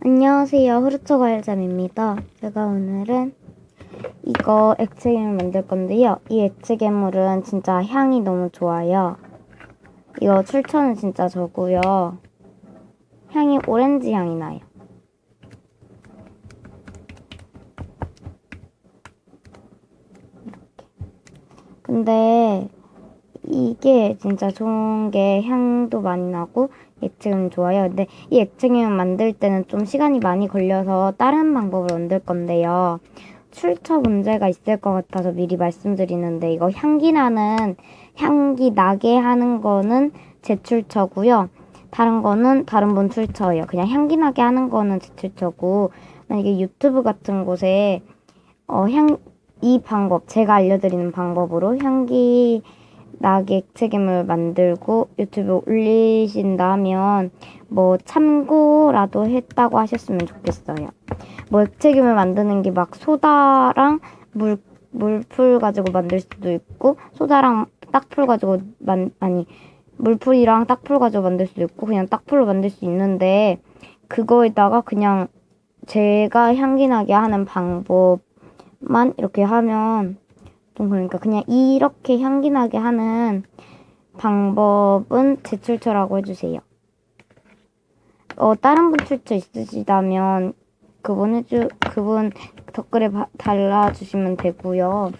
안녕하세요. 후르츠 과일잠입니다. 제가 오늘은 이거 액체괴물 만들 건데요. 이 액체괴물은 진짜 향이 너무 좋아요. 이거 출처는 진짜 저고요. 향이 오렌지 향이 나요. 근데 이게 진짜 좋은 게 향도 많이 나고 액체는 좋아요. 근데 이 액체균 만들 때는 좀 시간이 많이 걸려서 다른 방법을 만들 건데요. 출처 문제가 있을 것 같아서 미리 말씀드리는데 이거 향기 나는 향기 나게 하는 거는 제 출처고요. 다른 거는 다른 분 출처예요. 그냥 향기 나게 하는 거는 제 출처고 만약에 유튜브 같은 곳에 어, 향, 이 방법, 제가 알려드리는 방법으로 향기 나게 액체괴물 만들고 유튜브에 올리신다면 뭐 참고라도 했다고 하셨으면 좋겠어요. 뭐 액체괴물 만드는 게 막 소다랑 물 물풀 가지고 만들 수도 있고 소다랑 딱풀 가지고 만 아니 물풀이랑 딱풀 가지고 만들 수도 있고 그냥 딱풀로 만들 수 있는데 그거에다가 그냥 제가 향기 나게 하는 방법만 이렇게 하면 좀 그러니까 그냥 이렇게 향기 나게 하는 방법은 제 출처라고 해주세요. 어, 다른 분 출처 있으시다면 그분 해주 그분 댓글에 바, 달아주시면 되고요.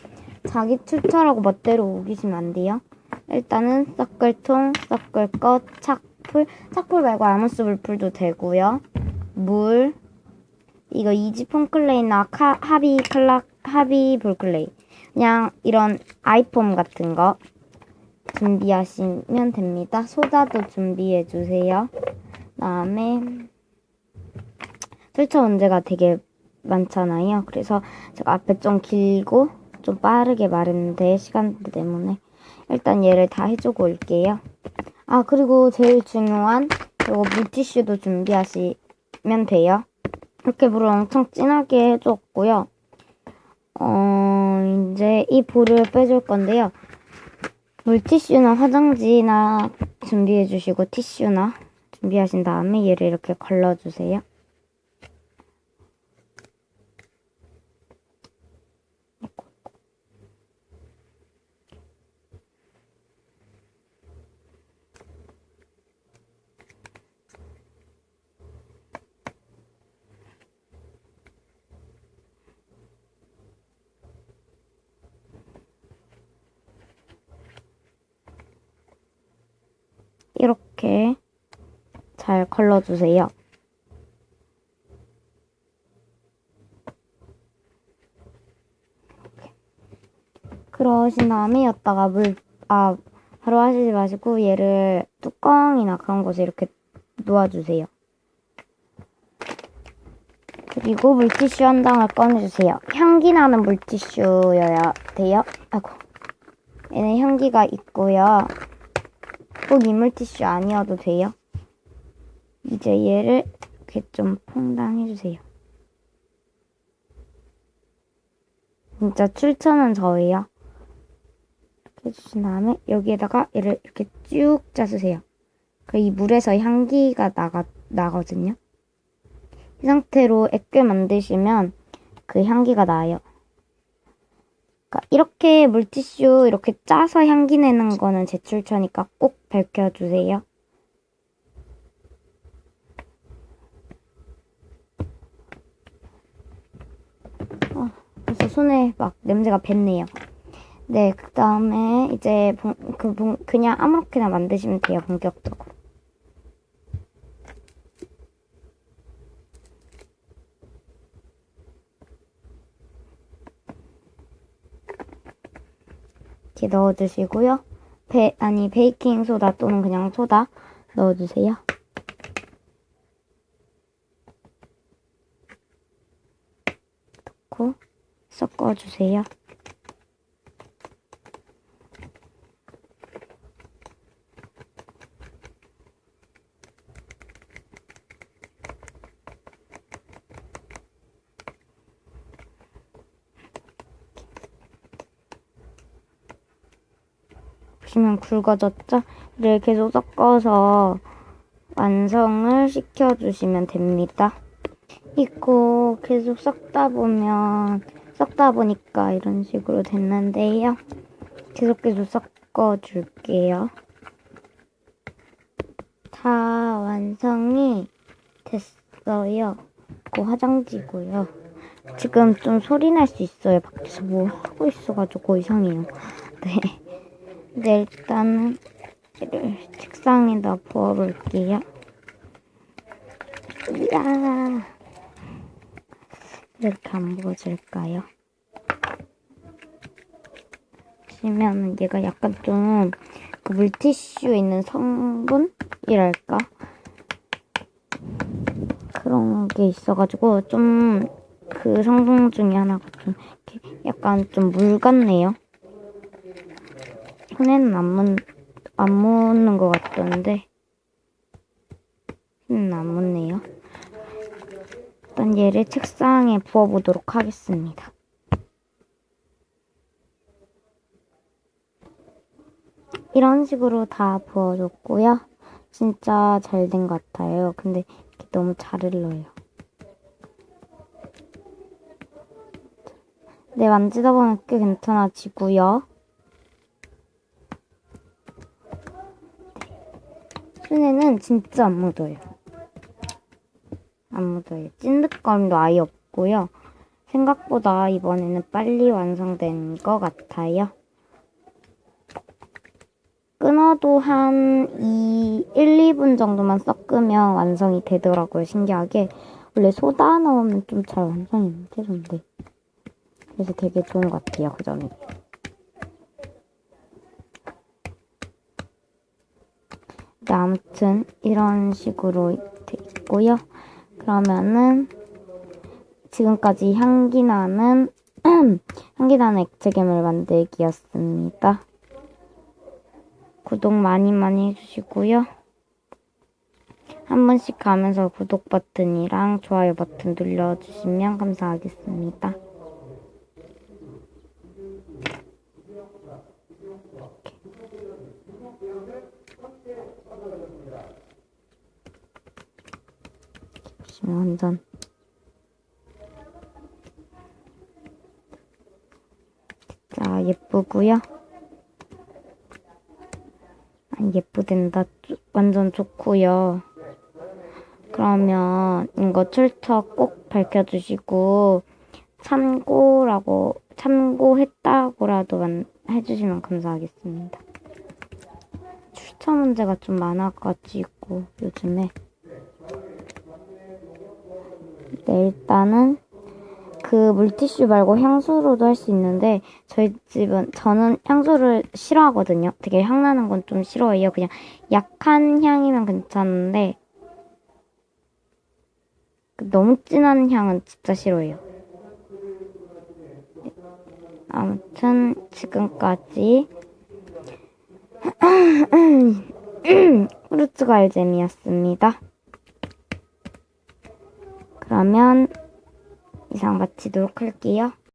자기 출처라고 멋대로 우기시면 안 돼요. 일단은 섞을통, 섞을것, 착풀, 착풀 말고 아무스 물풀도 되고요. 물, 이거 이지 폼클레이나 카, 하비 클락, 하비 볼클레이. 그냥 이런 아이폼 같은 거 준비하시면 됩니다. 소다도 준비해 주세요. 다음에 출처 문제가 되게 많잖아요. 그래서 제가 앞에 좀 길고 좀 빠르게 말했는데 시간 때문에 일단 얘를 다 해주고 올게요. 아 그리고 제일 중요한 이거 물티슈도 준비하시면 돼요. 이렇게 물을 엄청 진하게 해줬고요. 어, 이제 이 볼을 빼줄 건데요. 물티슈나 화장지나 준비해 주시고 티슈나 준비하신 다음에 얘를 이렇게 걸러주세요. 이렇게 잘 걸러주세요. 그러신 다음에 여기다가 물, 아, 바로 하시지 마시고 얘를 뚜껑이나 그런 곳에 이렇게 놓아주세요. 그리고 물티슈 한 장을 꺼내주세요. 향기 나는 물티슈여야 돼요. 아이고. 얘는 향기가 있고요. 꼭 이물티슈 아니어도 돼요. 이제 얘를 이렇게 좀 퐁당해주세요. 진짜 출처는 저예요. 이렇게 해주신 다음에 여기에다가 얘를 이렇게 쭉 짜주세요. 이 물에서 향기가 나가, 나거든요. 이 상태로 액괴 만드시면 그 향기가 나요. 그러니까 이렇게 물티슈 이렇게 짜서 향기 내는 거는 제출처니까 꼭 밝혀주세요. 어, 벌써 손에 막 냄새가 뱄네요. 네, 그 다음에 이제 본, 그, 본, 그냥 아무렇게나 만드시면 돼요, 본격적으로. 이렇게 넣어주시고요. 베, 아니, 베이킹 소다 또는 그냥 소다 넣어주세요. 넣고 섞어주세요. 보시면 굵어졌죠? 이를 계속 섞어서 완성을 시켜주시면 됩니다. 이거 계속 섞다 보면 섞다 보니까 이런 식으로 됐는데요. 계속 계속 섞어줄게요. 다 완성이 됐어요. 그 화장지고요. 지금 좀 소리 날 수 있어요. 밖에서 뭐 하고 있어가지고 이상해요. 네. 네, 일단은 이를 책상에다 부어볼게요. 이야. 이렇게 안 부어질까요? 보시면 얘가 약간 좀 그 물티슈에 있는 성분이랄까? 그런 게 있어가지고 좀 그 성분 중에 하나가 좀 약간 좀 물 같네요. 손에는 안, 묻, 안 묻는 것 같던데 손에는 안 묻네요. 일단 얘를 책상에 부어보도록 하겠습니다. 이런 식으로 다 부어줬고요. 진짜 잘 된 것 같아요. 근데 너무 잘 흘러요. 네, 만지다 보면 꽤 괜찮아지고요. 손에는 진짜 안 묻어요. 안 묻어요. 찐득거림도 아예 없고요. 생각보다 이번에는 빨리 완성된 것 같아요. 끊어도 한 2, 1, 2분 정도만 섞으면 완성이 되더라고요. 신기하게. 원래 소다 넣으면 좀 잘 완성이 안 되던데. 그래서 되게 좋은 것 같아요. 그 점이. 네, 아무튼 이런 식으로 돼 있고요. 그러면은 지금까지 향기 나는 향기 나는 액체괴물 만들기였습니다. 구독 많이 많이 해주시고요. 한 번씩 가면서 구독 버튼이랑 좋아요 버튼 눌러주시면 감사하겠습니다. 보시면 완전 진짜 예쁘고요. 아, 예쁘된다. 완전 좋고요. 그러면 이거 출처 꼭 밝혀주시고 참고라고 참고했다고라도 만- 해주시면 감사하겠습니다. 출처 문제가 좀 많아가지고 요즘에 네 일단은 그 물티슈 말고 향수로도 할 수 있는데 저희 집은 저는 향수를 싫어하거든요. 되게 향 나는 건 좀 싫어해요. 그냥 약한 향이면 괜찮은데 그 너무 진한 향은 진짜 싫어해요. 네. 아무튼 지금까지 후르츠 갈잼이었습니다. 그러면 이상 마치도록 할게요.